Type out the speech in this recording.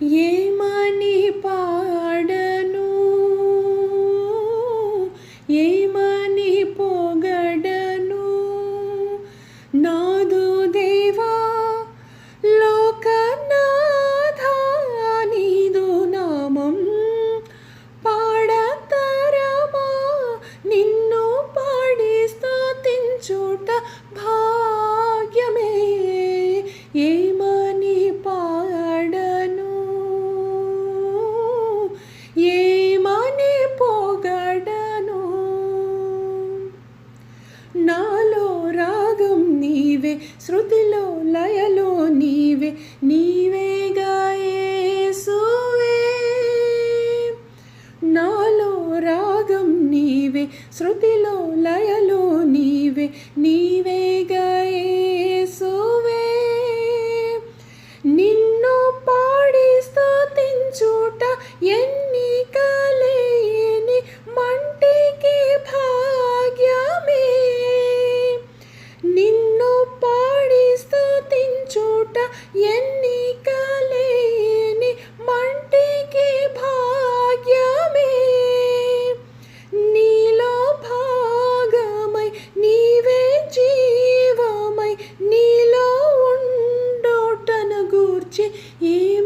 ఏమని పాడను ఏ శృతిలో లయలో నీవే నీవే గాయేసువే. నాలో రాగం నీవే శృతిలో లయలో నీ ఎన్ని కలేని మంటికి భాగ్యమే. నీలో భాగమై నీవే జీవమై నీలో ఉండోటను గూర్చి ఏమి